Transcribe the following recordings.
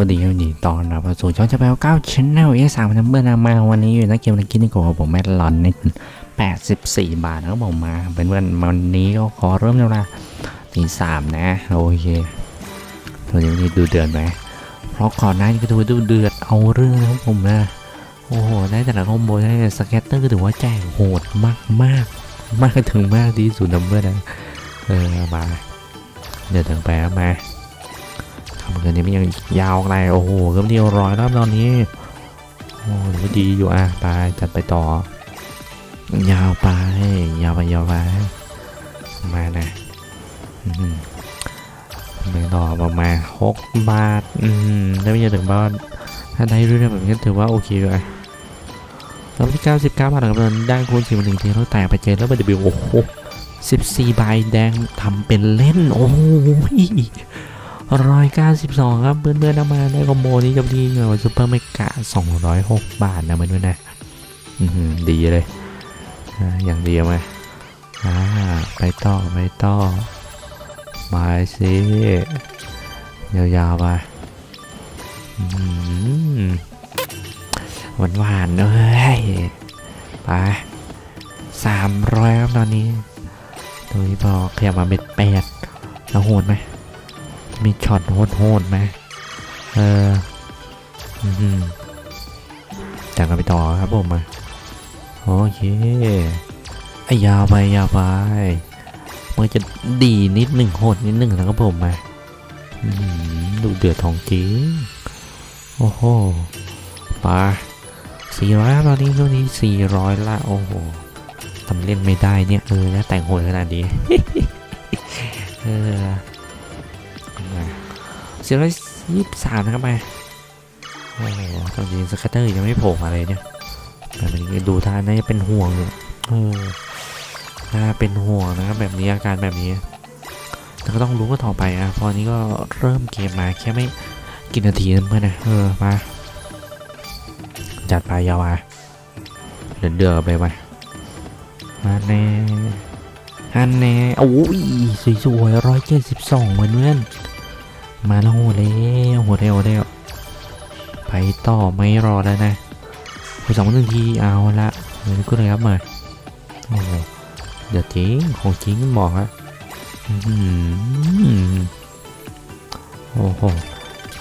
วัสดีครับยินดีต้อนรับสู่ช่องจะแปลเก้าชแนลเอสามนัมเบอร์นามาวันนี้อยู่นักเกมนักกินนี่โกบผมแมทลอนใน84บสี่บาทนะครับผมมาเป็นวันวันนี้ก็ขอเริ่มแล้วนะตีสามนะโอเคตัวนี้ดูเดือดไหมเพราะก่อนหน้านี้ก็ดูดูเดือดเอาเรื่องนะครับผมนะโอ้โหได้แต่ละคอมโบได้สเก็ตเตอร์ก็ถือว่าแจกโหดมากมากมากถึงมากที่สุดนัมเบอร์นะเออมาเดี๋ยวถึงไปแล้วมา เงินนี้มันยังยาวไกลโอ้โหเริ่มเดียวร้อยรอบตอนนี้โอ้ถือว่าดีอยู่อะไปจัดไปต่อ ยาวไปยาวไปยาวไปมานะอืมไปต่อประมาณหกบาท อืมได้ไม่เยอะถึงบ้านถ้าได้เรื่อยๆแบบนี้ถือว่าโอเคเลยรอบที่เก้าสิบเก้าบาทครับได้คูณสี่มาหนึ่งทีแล้วแตกไปเจอแล้วไปดิบโอ้โหสิบสี่ใบแดงทำเป็นเล่น โอ้ย ร้อยเก้าสิบสองครับเพื่อนเพื่อนๆเอามาได้คอมโบนี้กับที่เงินซูเปอร์เมกะสองร้อยหกบาทนะเพื่อนๆนะดีเลยอย่างดีไหมอ่าไปต่อไปต่อมาสิยาวๆไปอืมหวานหวานๆเอ้ยไปสามร้อยครับตอนนี้ตัวนี้พอขยับมาเป็นแปดแล้วโหดไหม มีช็อตโหดๆไหมเอออืมจากกันไปต่อครับผมมาโอเคไอ้ยาวไปยาวไปมันจะดีนิดหนึ่งโหดนิดหนึ่งนะครับผมมาดูเดือดทองจริงโอ้โหปลาสี่ร้อยตอนนี้ตอนนี้สี่ร้อยละโอ้โหทำเล่นไม่ได้เนี่ยเออแล้วแต่งโหดขนาดนี้เออ เสียร้อยยี่สิบสามนะครับไปโอ้โหตอนนี้สกัตเตอร์ยังไม่โผล่มาเลยเนี่ยแบบนี้ดูท่าน่าจะเป็นห่วงอยู่เออน่าเป็นห่วงนะครับแบบนี้อาการแบบนี้ แต่ก็ต้องรู้ว่าต่อไปอะพอนี้ก็เริ่มเกมมาแค่ไม่กี่นาทีนั่นเพื่อนนะเออมาจัดไปยาวมาเดือดเดือดไปไปมาแน่ฮันแน่โอ้ยสวยๆร้อยเจ็ดสิบสองเหมือนเพื่อน มาแล้วโหดแล้วโหดแล้วโหดแล้วไปต่อไม่รอแล้วนะไปสองหนึ่งทีเอาละเดี๋ยก็เลยครับมาโอ้โหเดี๋ยวจริงของจริงบอกอะอื้อหือโอ้โห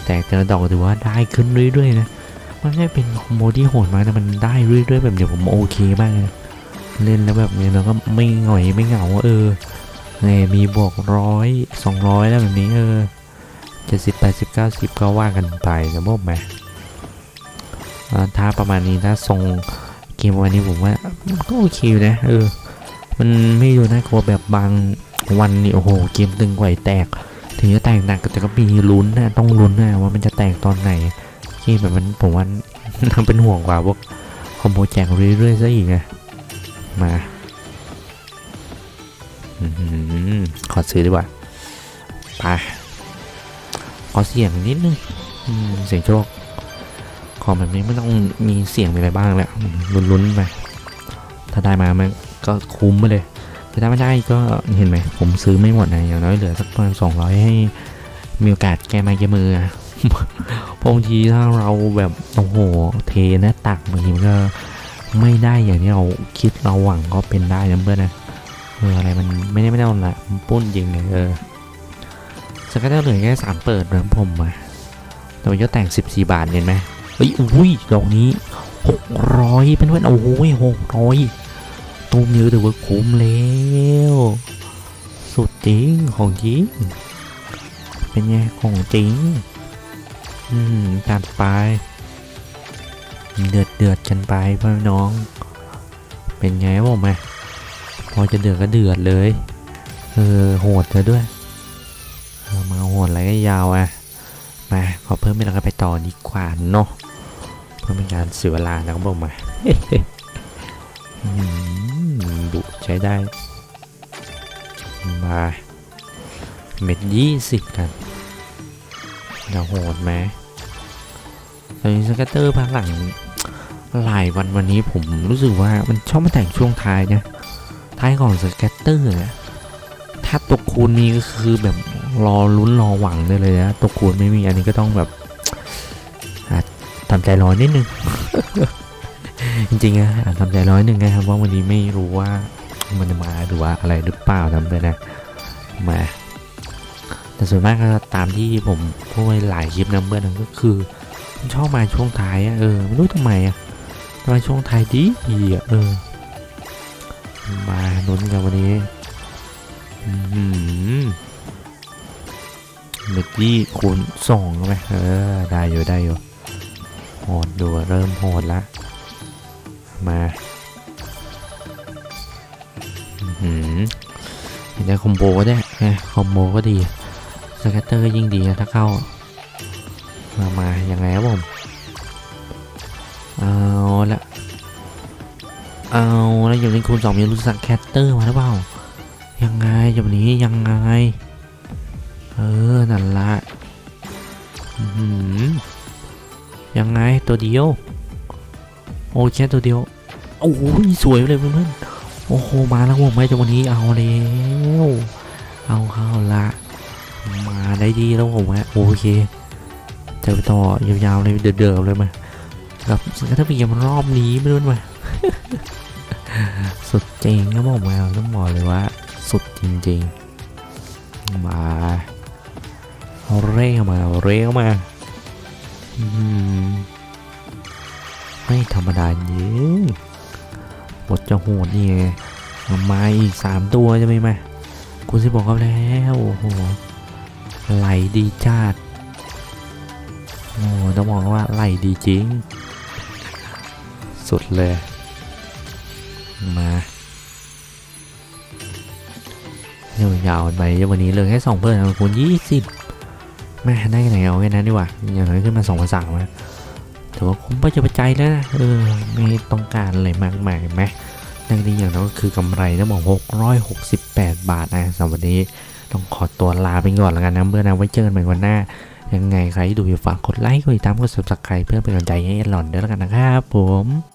แต่แต่ละดอกถือว่าได้ขึ้นเรื่อยๆนะมันไม่เป็นคอมโบที่โหดมากแต่มันได้เรื่อยๆแบบเดี๋ยวผมโอเคมากเลยนะเล่นแล้วแบบนี้เราก็ไม่หงอยไม่เหงาเออไงมีบวกร้อยสองร้อยแล้วแบบนี้เออ เจ็ดสิบแปดสิบเก้าสิบก็ว่ากันไปนะพวกแม่อ่าถ้าประมาณนี้ถ้าทรงเกมวันนี้ผมว่ามันก็โอเคอยู่นะเออมันไม่ดูน่ากลัวแบบบางวันนี่โอ้โหเกมตึงไหวแตก ถึงจะแตกหนักแต่ก็มีลุ้นนะต้องลุ้นนะว่ามันจะแตกตอนไหนเกมแบบมันผมว่าน่าเป็นห่วงกว่าพวกคอมโบแจกเรื่อยๆซะอีกไงมาอื้อหือขอซื้อดีกว่าไป ขอเสียงนิดนึงเสียงโชคขอแบบนี้ไม่ต้องมีเสียงมีอะไรบ้างแหละลุ้นๆไปถ้าได้มามันก็คุ้มไปเลยแต่ถ้าไม่ได้ก็เห็นไหมผมซื้อไม่หมดนะอย่างน้อยเหลือสักประมาณสองร้อยให้มีโอกาสแก้ไม้แก้มืออะบางทีถ้าเราแบบโอ้โหเทนะตักบางทีมันก็ไม่ได้อย่างที่เราคิดเราหวังก็เป็นได้นะเพื่อนนะเอออะไรมันไม่ได้ไม่ได้ละมันปุ้นจริงเลยเออ สกัดเหลือแค่สามเปิดนะผมอะแต่มันก็แต่งสิบสี่บาทเห็นไหมเฮ้ยอุ้ยดอกนี้หกร้อยเป็นเพื่อนโอ้โหหกร้อยตูมเยอะแต่ว่าคุ้มแล้วสุดจริงของจริงเป็นไงของจริงอืมจัดไปเดือดเดือดกันไปพ่อน้อง เป็นไงบอกมาพอจะเดือดก็เดือดเลย เออโหดเลยด้วย มาโหดอะไรก็ยาวอะมาขอเพิ่มเวลากันไปต่อดีกว่าเนาะเพื่อเป็นการเสียเวลานะครับผมมาดุใช้ได้มาเม็ดยี่สิบกันจะโหดไหมตอนนี้สกัตเตอร์ภาคหลังหลายวันวันนี้ผมรู้สึกว่ามันชอบมาแต่งช่วงท้ายนะท้ายของสกัตเตอร์อะ ถ้าตกคูณมีก็คือแบบรอลุ้นรอหวังได้เลยนะตกคูณไม่มีอันนี้ก็ต้องแบบทำใจร้อนนิดนึง จริงๆอะอ่านทำใจร้อยนึงนะครับว่าวันนี้ไม่รู้ว่ามันจะมาหรือว่าอะไรหรือเปล่านะเพื่อนะมาแต่ส่วนมากก็ตามที่ผมพูดไว้หลายคลิปนะเพื่อนนก็คือชอบมาช่วงท้ายอะเออไม่รู้ทำไมอะทำไมช่วงท้ายดีดีอะเออมาลุ้นกันวันนี้ เมกกี้คูณสองเข้าไปเออ ได้อยู่ได้อยู่โหดดูเริ่มโหดละ มาอื้อหืมเห็นได้คอมโบก็ได้ไงคอมโบก็ดีสแกตเตอร์ยิ่งดีนะถ้าเข้า มามายังไงครับผม เอาละเอาแล้วอย่างนี้คูณสองมีรู้สักแคตเตอร์มาหรือเปล่า ยังไงอย่างนี้ยังไง เออ นั่นละหือยังไงตัวเดียว โอ้แค่ตัวเดียว โอ้โหสวยเลยเพื่อนๆโอ้โห มาแล้วผมไม่จากวันนี้เอาแล้วเอาเข้าละ มาได้ดีแล้วผมฮะโอเคจอไปต่อยาวๆเลยเดือดๆเลยมากับถ้าเป็นเกมรอบนี้ไม่รู้มาสุดจริงครับผมมาต้องบอกเลยว่า จริงๆ มาเร่เข้ามาเร่เข้ามาไม่ธรรมดาจริงบทจะโหดนี่ไงมาอีกสามตัวจะไหมมาคุณสิบอกเขาแล้วโอ้โหไหลดีจัดโอ้ต้องบอกว่าไหลดีจริง สุดเลย มา ยวยาวๆไปเดี๋ยววันนี้เหลยแค่สองเพื่อนคุณยี่สิบแม่ได้ไหนเอาแค่นั้นดีกว่าอย่างน้อยขึ้นมาสองพันสามนะถือว่าคุ้มไปจะปัจจัยแล้วนะเออไม่ต้องการอะไรมากมายไหมนั่นนี่อย่างน้อยก็คือกำไรต้องบอกหกร้อยหกสิบแปดบาทนะสำหรับวันนี้ต้องขอตัวลาไปก่อนแล้วกันนะเพื่อนนะไว้เจอกันใหม่วันหน้า ยังไงใครดูอยู่ฝากกดไลค์กดติดตามกด subscribe เพื่อเป็นกำลังใจให้หล่อนด้วยแล้วกันนะครับผม